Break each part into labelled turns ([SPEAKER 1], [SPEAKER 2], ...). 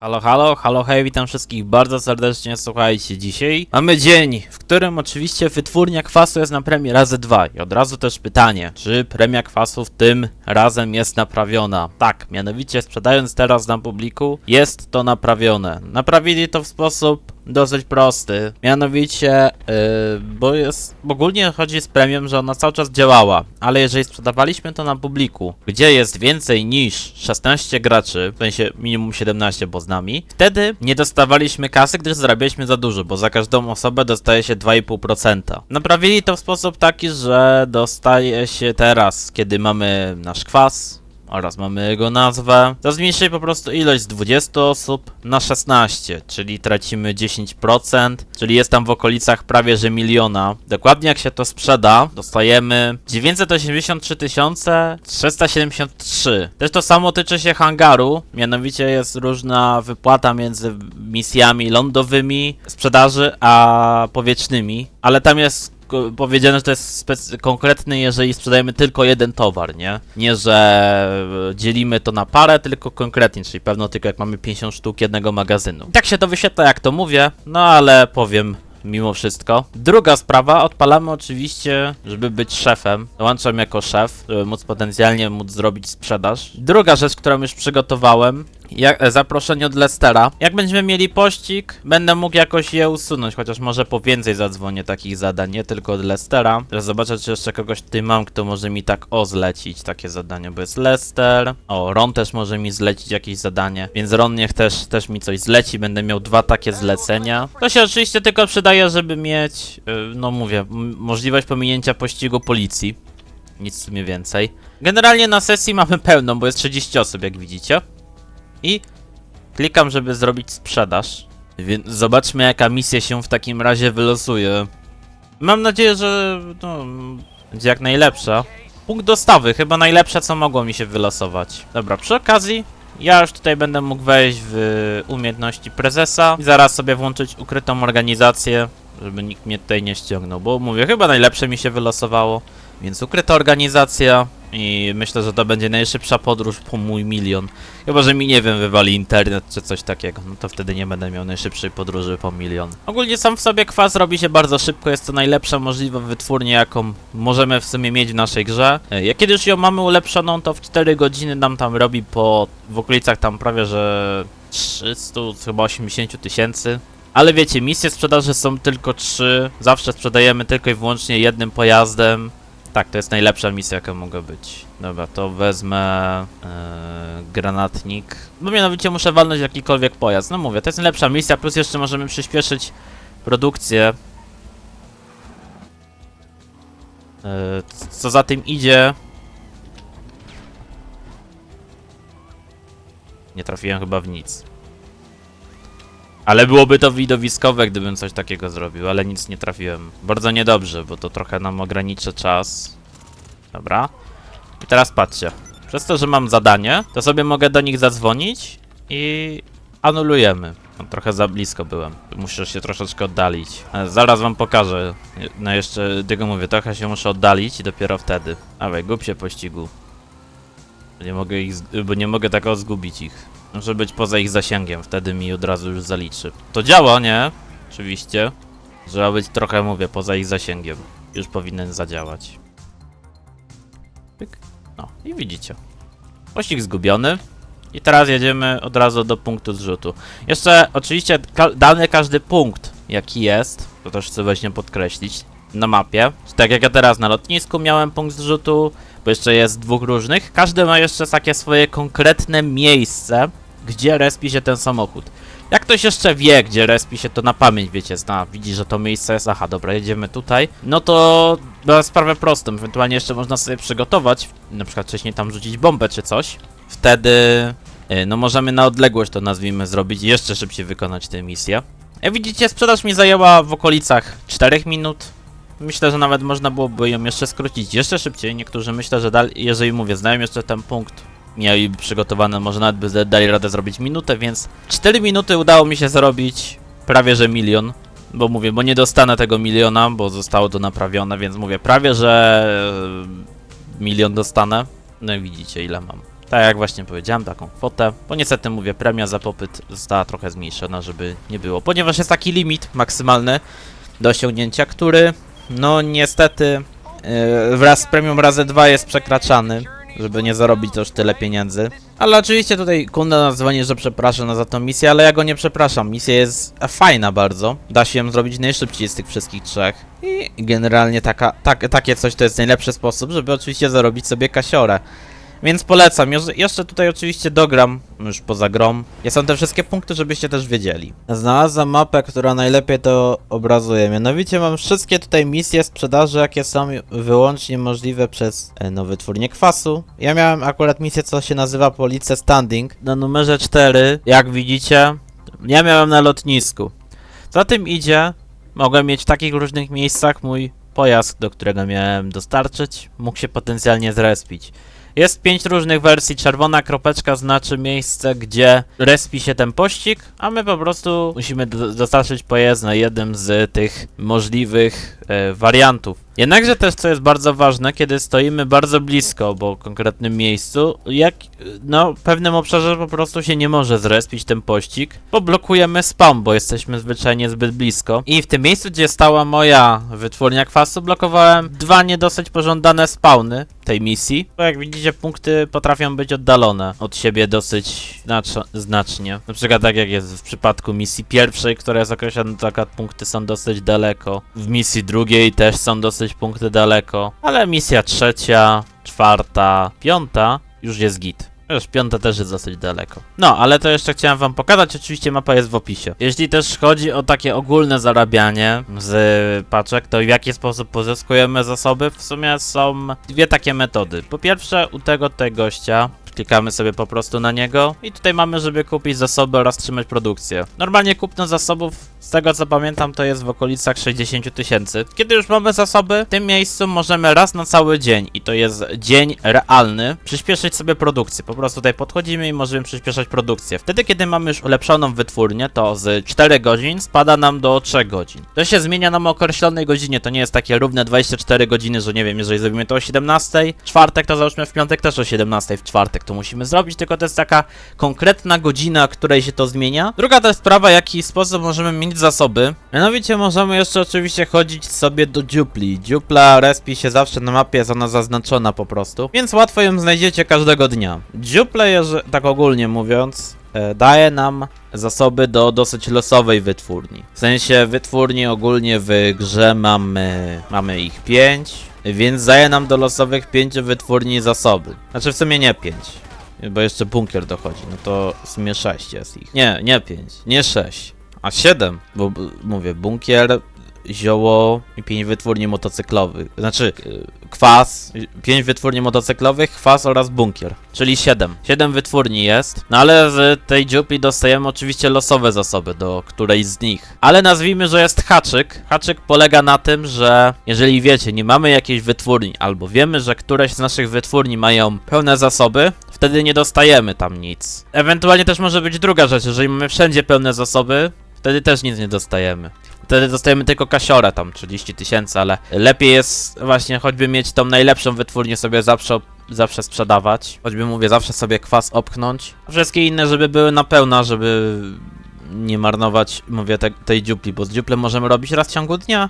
[SPEAKER 1] Halo, halo, halo, hej, witam wszystkich bardzo serdecznie, słuchajcie, dzisiaj mamy dzień, w którym oczywiście wytwórnia kwasu jest na premii razy dwa i od razu też pytanie, czy premia kwasu w tym razem jest naprawiona? Tak, mianowicie sprzedając teraz na publiku, jest to naprawione. Naprawili to w sposób dosyć prosty, mianowicie, yy, bo jest, ogólnie chodzi z premią, że ona cały czas działała, ale jeżeli sprzedawaliśmy to na publiku, gdzie jest więcej niż 16 graczy, w sensie minimum 17, bo z nami, wtedy nie dostawaliśmy kasy, gdyż zarabialiśmy za dużo, bo za każdą osobę dostaje się 2,5%. Naprawili to w sposób taki, że dostaje się teraz, kiedy mamy nasz kwas, oraz mamy jego nazwę. To zmniejszy po prostu ilość z 20 osób na 16, czyli tracimy 10%, czyli jest tam w okolicach prawie że miliona. Dokładnie jak się to sprzeda, dostajemy 983 373. Też to samo tyczy się hangaru, mianowicie jest różna wypłata między misjami lądowymi, sprzedaży, a powietrznymi, ale tam jest powiedziane, że to jest konkretny, jeżeli sprzedajemy tylko jeden towar, nie? Nie, że e, dzielimy to na parę, tylko konkretnie, czyli pewno tylko jak mamy 50 sztuk jednego magazynu. Tak się to wyświetla, jak to mówię, no ale powiem mimo wszystko. Druga sprawa, odpalamy oczywiście, żeby być szefem. Dołączam jako szef, żeby móc potencjalnie móc zrobić sprzedaż. Druga rzecz, którą już przygotowałem, jak, e, zaproszenie od Lestera. Jak będziemy mieli pościg, będę mógł jakoś je usunąć, chociaż może po więcej zadzwonię takich zadań, nie tylko od Lestera. Teraz zobaczę, czy jeszcze kogoś tutaj mam, kto może mi tak o zlecić takie zadanie, bo jest Lester. O, Ron też może mi zlecić jakieś zadanie, więc Ron niech też, też mi coś zleci, będę miał dwa takie zlecenia. To się oczywiście tylko przydaje, żeby mieć, yy, no mówię, możliwość pominięcia pościgu policji. Nic w sumie więcej. Generalnie na sesji mamy pełną, bo jest 30 osób, jak widzicie. I klikam, żeby zrobić sprzedaż. Więc zobaczmy, jaka misja się w takim razie wylosuje. Mam nadzieję, że no, będzie jak najlepsza. Punkt dostawy, chyba najlepsze, co mogło mi się wylosować. Dobra, przy okazji, ja już tutaj będę mógł wejść w umiejętności prezesa i zaraz sobie włączyć ukrytą organizację, żeby nikt mnie tutaj nie ściągnął, bo mówię, chyba najlepsze mi się wylosowało. Więc ukryta organizacja i myślę, że to będzie najszybsza podróż po mój milion. Chyba, że mi nie wiem, wywali internet czy coś takiego. No to wtedy nie będę miał najszybszej podróży po milion. Ogólnie sam w sobie kwas robi się bardzo szybko. Jest to najlepsza możliwa wytwórnia, jaką możemy w sumie mieć w naszej grze. E, Jak kiedy już ją mamy ulepszoną, to w 4 godziny nam tam robi po w okolicach tam prawie że 300, chyba 80 tysięcy. Ale wiecie, misje sprzedaży są tylko 3. Zawsze sprzedajemy tylko i wyłącznie jednym pojazdem. Tak, to jest najlepsza misja, jaka mogła być. Dobra, to wezmę e, granatnik. No mianowicie muszę walnąć jakikolwiek pojazd. No mówię, to jest najlepsza misja, plus jeszcze możemy przyspieszyć produkcję. E, co za tym idzie... Nie trafiłem chyba w nic. Ale byłoby to widowiskowe, gdybym coś takiego zrobił, ale nic nie trafiłem. Bardzo niedobrze, bo to trochę nam ograniczy czas. Dobra. I teraz patrzcie. Przez to, że mam zadanie, to sobie mogę do nich zadzwonić i anulujemy. No, trochę za blisko byłem. Muszę się troszeczkę oddalić. E, Zaraz wam pokażę. No jeszcze, tego mówię, trochę się muszę oddalić i dopiero wtedy. Dawaj, gub się pościgu. Nie mogę ich, bo nie mogę tak zgubić ich. Muszę być poza ich zasięgiem, wtedy mi od razu już zaliczy. To działa, nie? Oczywiście. Trzeba być trochę, mówię, poza ich zasięgiem. Już powinien zadziałać. Pyk. No i widzicie. Pościg zgubiony. I teraz jedziemy od razu do punktu zrzutu. Jeszcze oczywiście ka dany każdy punkt, jaki jest, to też chcę właśnie podkreślić, na mapie. Tak jak ja teraz na lotnisku miałem punkt zrzutu, bo jeszcze jest dwóch różnych. Każdy ma jeszcze takie swoje konkretne miejsce, gdzie respi się ten samochód. Jak ktoś jeszcze wie, gdzie respi się, to na pamięć, wiecie, zna, widzi, że to miejsce jest, aha, dobra, jedziemy tutaj, no to na sprawę prostą, ewentualnie jeszcze można sobie przygotować, na przykład wcześniej tam rzucić bombę czy coś, wtedy, y, no możemy na odległość to nazwijmy zrobić i jeszcze szybciej wykonać tę misję. Jak widzicie, sprzedaż mi zajęła w okolicach 4 minut, Myślę, że nawet można byłoby ją jeszcze skrócić jeszcze szybciej. Niektórzy myślę, że dalej, jeżeli mówię, znają jeszcze ten punkt, mieli przygotowane, może nawet by dali radę zrobić minutę, więc 4 minuty udało mi się zrobić prawie że milion. Bo mówię, bo nie dostanę tego miliona, bo zostało to naprawione, więc mówię, prawie że e, milion dostanę. No i widzicie ile mam. Tak jak właśnie powiedziałem, taką kwotę. Bo niestety mówię, premia za popyt została trochę zmniejszona, żeby nie było. Ponieważ jest taki limit maksymalny do osiągnięcia, który no niestety yy, wraz z premią razy dwa jest przekraczany, żeby nie zarobić też tyle pieniędzy. Ale oczywiście tutaj Kunda nas dzwoni, że przepraszam za tą misję, ale ja go nie przepraszam. Misja jest fajna bardzo. Da się ją zrobić najszybciej z tych wszystkich trzech. I generalnie taka, tak, takie coś to jest najlepszy sposób, żeby oczywiście zarobić sobie kasiorę. Więc polecam. Jeż- Jeszcze tutaj oczywiście dogram, już poza grom. Ja są te wszystkie punkty, żebyście też wiedzieli. Znalazłem mapę, która najlepiej to obrazuje. Mianowicie mam wszystkie tutaj misje sprzedaży, jakie są wyłącznie możliwe przez e, no, wytwórnię kwasu. Ja miałem akurat misję, co się nazywa Police Standing. Na numerze 4, jak widzicie, ja miałem na lotnisku. Za tym idzie, mogłem mieć w takich różnych miejscach mój pojazd, do którego miałem dostarczyć, mógł się potencjalnie zrespić. Jest pięć różnych wersji. Czerwona kropeczka znaczy miejsce, gdzie respi się ten pościg, a my po prostu musimy do- dostarczyć pojazd na jednym z tych możliwych e, wariantów. Jednakże też, co jest bardzo ważne, kiedy stoimy bardzo blisko, bo w konkretnym miejscu, jak no, w pewnym obszarze po prostu się nie może zrespić ten pościg, bo blokujemy spawn, bo jesteśmy zwyczajnie zbyt blisko. I w tym miejscu, gdzie stała moja wytwórnia kwasu, blokowałem dwa nie dosyć pożądane spawny tej misji. Bo jak widzicie, punkty potrafią być oddalone od siebie dosyć znacz- znacznie. Na przykład tak jak jest w przypadku misji pierwszej, która jest określona, akurat punkty są dosyć daleko. W misji drugiej też są dosyć punkty daleko. Ale misja trzecia, czwarta, piąta już jest git. Już piąta też jest dosyć daleko. No, ale to jeszcze chciałem wam pokazać, oczywiście mapa jest w opisie. Jeśli też chodzi o takie ogólne zarabianie z paczek, to w jaki sposób pozyskujemy zasoby? W sumie są dwie takie metody. Po pierwsze, u tego tutaj gościa Klikamy sobie po prostu na niego i tutaj mamy, żeby kupić zasoby oraz trzymać produkcję. Normalnie kupno zasobów, z tego co pamiętam, to jest w okolicach 60 tysięcy. Kiedy już mamy zasoby, w tym miejscu możemy raz na cały dzień, i to jest dzień realny, przyspieszyć sobie produkcję. Po prostu tutaj podchodzimy i możemy przyspieszać produkcję. Wtedy, kiedy mamy już ulepszoną wytwórnię, to z 4 godzin spada nam do 3 godzin. To się zmienia nam o określonej godzinie, to nie jest takie równe 24 godziny, że nie wiem, jeżeli zrobimy to o 17, czwartek to załóżmy w piątek też o 17 w czwartek to musimy zrobić, tylko to jest taka konkretna godzina, której się to zmienia. Druga to jest sprawa, jaki sposób możemy mieć zasoby. Mianowicie możemy jeszcze oczywiście chodzić sobie do dziupli. Dziupla respi się zawsze na mapie, jest ona zaznaczona po prostu, więc łatwo ją znajdziecie każdego dnia. Dziuple, jeże- tak ogólnie mówiąc, e, daje nam zasoby do dosyć losowej wytwórni. W sensie wytwórni ogólnie w grze mamy, mamy ich 5, więc daje nam do losowych 5 wytwórni zasoby. Znaczy w sumie nie 5. Bo jeszcze bunkier dochodzi, no to w sumie 6 jest ich. Nie, nie 5, nie 6, a 7, bo mówię, bunkier, zioło i 5 wytwórni motocyklowych. Znaczy, kwas, 5 wytwórni motocyklowych, kwas oraz bunkier, czyli 7. 7 wytwórni jest, no ale z tej dziupli dostajemy oczywiście losowe zasoby do którejś z nich. Ale nazwijmy, że jest haczyk. Haczyk polega na tym, że jeżeli wiecie, nie mamy jakiejś wytwórni, albo wiemy, że któreś z naszych wytwórni mają pełne zasoby, wtedy nie dostajemy tam nic. Ewentualnie też może być druga rzecz, jeżeli mamy wszędzie pełne zasoby, wtedy też nic nie dostajemy. Wtedy dostajemy tylko kasiorę, tam 30 tysięcy, ale lepiej jest właśnie choćby mieć tą najlepszą wytwórnię sobie zawsze, zawsze sprzedawać. Choćby mówię, zawsze sobie kwas opchnąć. Wszystkie inne, żeby były na pełna, żeby nie marnować, mówię, te, tej dziupli, bo z dziuplem możemy robić raz w ciągu dnia,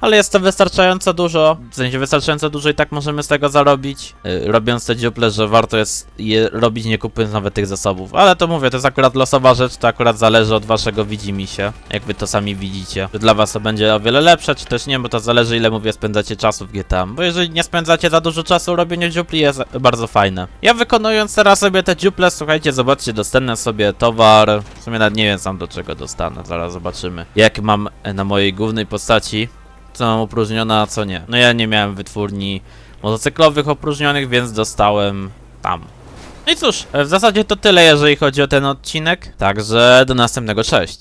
[SPEAKER 1] ale jest to wystarczająco dużo, w sensie wystarczająco dużo i tak możemy z tego zarobić, yy, robiąc te dziuple, że warto jest je robić nie kupując nawet tych zasobów. Ale to mówię, to jest akurat losowa rzecz, to akurat zależy od waszego widzimisię, jak wy to sami widzicie. Czy dla was to będzie o wiele lepsze, czy też nie, bo to zależy ile, mówię, spędzacie czasu w GTA. Bo jeżeli nie spędzacie za dużo czasu, robienie dziupli jest bardzo fajne. Ja wykonując teraz sobie te dziuple, słuchajcie, zobaczcie, dostanę sobie towar, w sumie nawet nie wiem sam do czego dostanę, zaraz zobaczymy. Jak mam e, na mojej głównej postaci, co mam opróżnione, a co nie. No ja nie miałem wytwórni motocyklowych opróżnionych, więc dostałem tam. No i cóż, w zasadzie to tyle, jeżeli chodzi o ten odcinek. Także do następnego, cześć.